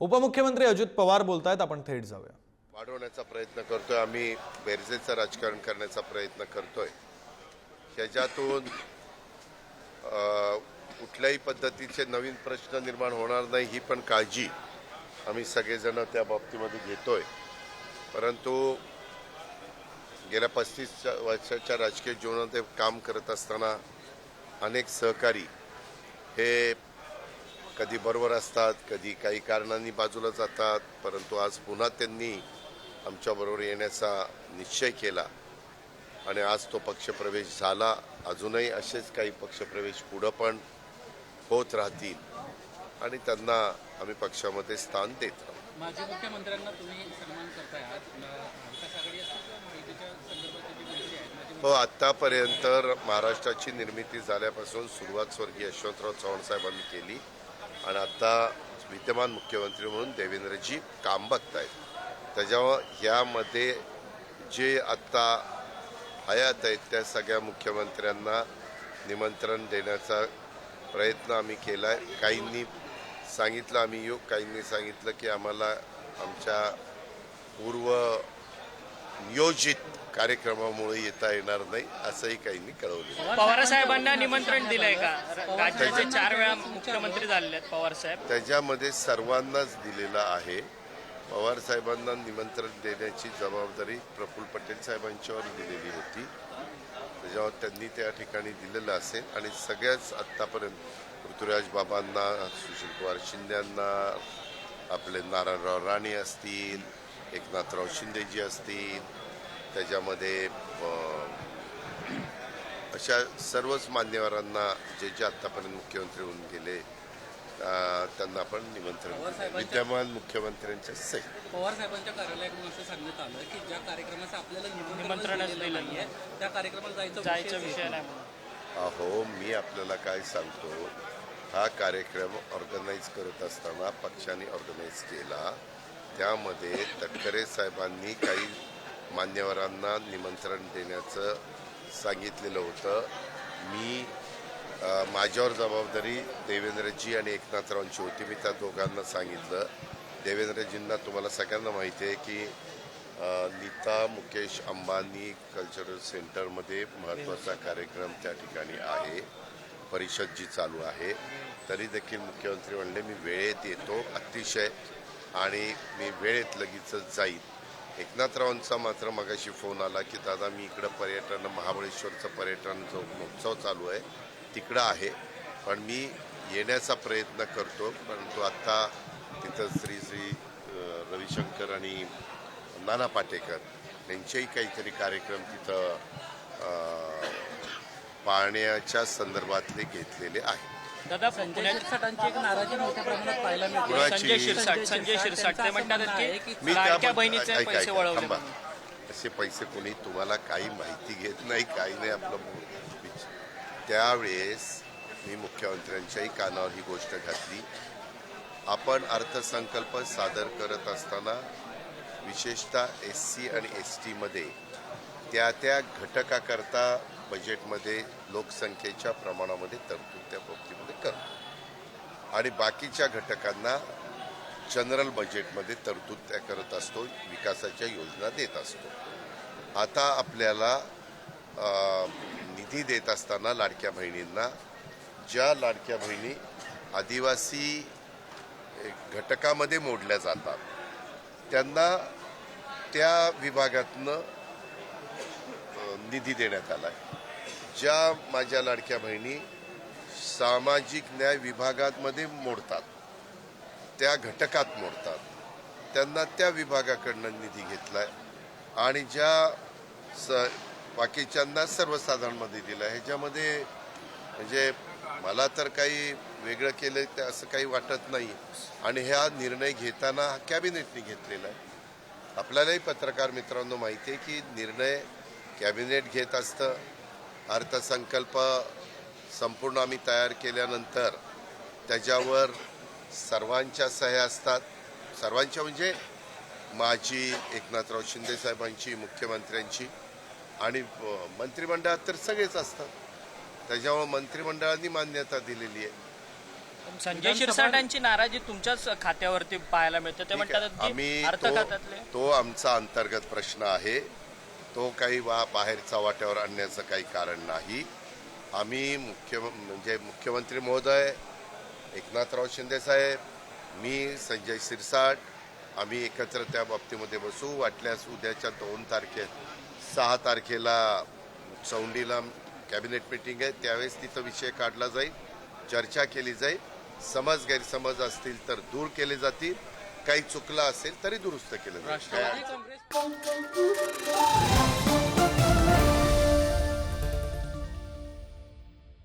उपमुख्यमंत्री अजित पवार बोलतायत आपण थेट जाऊया. वाढवण्याचा प्रयत्न करतोय. आम्ही बेरजेचं राजकारण करण्याचा प्रयत्न करतोय. ह्याच्यातून कुठल्याही पद्धतीचे नवीन प्रश्न निर्माण होणार नाही ही पण काळजी आम्ही सगळेजण त्या बाबतीमध्ये घेतोय. परंतु गेल्या पस्तीस वर्षाच्या राजकीय जीवनात काम करत असताना अनेक सहकारी हे कधी बरोबर असतात कधी काही कारणांनी बाजूला जातात परंतु आज पुन्हा त्यांनी आमच्याबरोबर येण्याचा निश्चय केला. आणि आज तो पक्षप्रवेश झाला. अजूनही असेच काही पक्षप्रवेश पुढं पण होत राहतील. आणि त्यांना आम्ही पक्षामध्ये स्थान देत राहू. माजी मुख्यमंत्र्यांना तुम्ही सन्मान करताय. हो आत्तापर्यंत महाराष्ट्राची निर्मिती झाल्यापासून सुरुवात स्वर्गीय यशवंतराव चव्हाण साहेबांनी केली. आणि आता विद्यमान मुख्यमंत्री म्हणून देवेंद्रजी काम बघतायत. त्याच्यामुळं ह्यामध्ये जे आत्ता हयात आहेत त्या सगळ्या मुख्यमंत्र्यांना निमंत्रण देण्याचा प्रयत्न आम्ही केला आहे काहींनी सांगितलं आम्ही येऊ. काहींनी सांगितलं की आम्हाला आमच्या पूर्व नियोजित कार्यक्रमामुळे येता येणार नाही असंही काहींनी कळवलं पवार साहेबांना निमंत्रण दिलंय का? राज्याचे चार वेळा मुख्यमंत्री झालेले आहेत पवार साहेब त्याच्यामध्ये सर्वांनाच दिलेला आहे. पवार साहेबांना निमंत्रण देण्याची जबाबदारी प्रफुल्ल पटेल साहेबांच्यावर दिलेली होती. त्याच्यावर त्यांनी त्या ठिकाणी दिलेलं असेल. आणि सगळ्याच आत्तापर्यंत ऋतुराज बाबांना सुशीलकुमार शिंदेंना आपले नारायणराव राणे असतील एकनाथराव शिंदेजी असतील त्याच्यामध्ये अशा सर्वच मान्यवरांना जे जे आत्तापर्यंत मुख्यमंत्री होऊन गेले त्यांना आपण निमंत्रण. विद्यमान मुख्यमंत्र्यांच्या सहित पवार साहेबांच्या कार्यालयाकडून असं सांगण्यात आलं की ज्या कार्यक्रमाचं आपल्याला नाहीये त्या कार्यक्रमाला जायचं विषय नाही. अहो मी आपल्याला काय सांगतो हा कार्यक्रम ऑर्गनाईज करत असताना पक्षाने ऑर्गनाईज केला. त्यामध्ये तटकरे साहेबांनी काही मान्यवरांना निमंत्रण देण्याचं सांगितलेलं होतं. मी माझ्यावर जबाबदारी देवेंद्रजी आणि एकनाथरावांची होती. मी त्या दोघांना सांगितलं. देवेंद्रजींना तुम्हाला सगळ्यांना माहिती आहे की नीता मुकेश अंबानी कल्चरल सेंटरमध्ये महत्त्वाचा कार्यक्रम त्या ठिकाणी आहे. परिषद जी चालू आहे. तरी देखील मुख्यमंत्री म्हणले मी वेळेत येतो. अतिशय. आणि मी वेळेत लगेचच जाईल एकनाथरावांचा मात्र मगाशी फोन आला की दादा मी इकडं पर्यटन महाबळेश्वरचं पर्यटन जो महोत्सव चालू आहे तिकडं आहे. पण मी येण्याचा प्रयत्न करतो. परंतु आत्ता तिथं श्री श्री रविशंकर आणि नाना पाटेकर यांचेही काहीतरी कार्यक्रम तिथं पाहण्याच्या संदर्भातले घेतलेले आहेत. दादा संजय पुण्यात शिरसाटांची एक नाराजी मोठ्या प्रमाणात पाहायला मिळते कुणाची? संजय शिरसाट संजय शिरसाट ते म्हणतात की लाडक्या बहिणीचे ऐका, पैसे ऐका, वळवले थांबा. म्हणून. असे पैसे कोणी तुम्हाला काही माहिती घेत नाही काही नाही आपलं विच- त्यावेळेस मी मुख्यमंत्र्यांच्याही कानावर ही गोष्ट घातली आपण अर्थसंकल्प सादर करत असताना विशेषतः एस सी आणि एस टीमध्ये त्या त्या घटकाकरता बजेटमध्ये लोकसंख्येच्या प्रमाणामध्ये तरतूद त्या बाबतीमध्ये करतो आणि बाकीच्या घटकांना जनरल बजेटमध्ये तरतूद त्या करत असतो विकासाच्या योजना देत असतो. आता आपल्याला निधी देत असताना लाडक्या बहिणींना ज्या लाडक्या बहिणी आदिवासी घटकामध्ये मोडल्या जातात त्यांना त्या विभागातनं निधी देण्यात आला आहे. ज्या माझ्या लाडक्या बहिणी सामाजिक न्याय विभागामध्ये मोडतात त्या घटकात मोडतात त्यांना त्या विभागाकडनं निधी घेतलाय आणि ज्या स बाकीच्यांना सर्वसाधारणमध्ये दिला ह्याच्यामध्ये म्हणजे मला तर काही वेगळं केलं ते असं काही वाटत नाही. आणि ह्या निर्णय घेताना कॅबिनेटने घेतलेला आहे. आपल्यालाही पत्रकार मित्रांनो माहिती आहे की निर्णय कॅबिनेट घेत असतं. अर्थसंकल्प संपूर्ण आम्ही तयार केल्यानंतर त्याच्यावर सर्वांच्या सह्या असतात. सर्वांच्या म्हणजे माझी एकनाथराव शिंदे साहेबांची मुख्यमंत्र्यांची आणि मंत्रिमंडळात तर सगळेच असतात. त्याच्यामुळे मंत्रिमंडळाने मान्यता दिलेली आहे. संजय शिरसाटांची नाराजी तुमच्याच खात्यावरती पाहायला मिळते. ते. म्हणतात आम्ही तो आमचा अंतर्गत प्रश्न आहे. तो काही वा बाहेरचा वाट्यावर आणण्याचं काही कारण नाही. आम्ही मुख्य म्हणजे मुख्यमंत्री महोदय एकनाथराव शिंदेसाहेब मी संजय शिरसाट आम्ही एकत्र त्या बाबतीमध्ये बसू. वाटल्यास उद्याच्या दोन तारखे सहा तारखेला चौंडीला कॅबिनेट मिटिंग आहे. त्यावेळेस तिथं विषय काढला जाईल चर्चा केली जाईल. समज गैरसमज असतील तर दूर केले जातील. काही चुकलं असेल तरी दुरुस्त केलं जाईल. राष्ट्रवादी काँग्रेस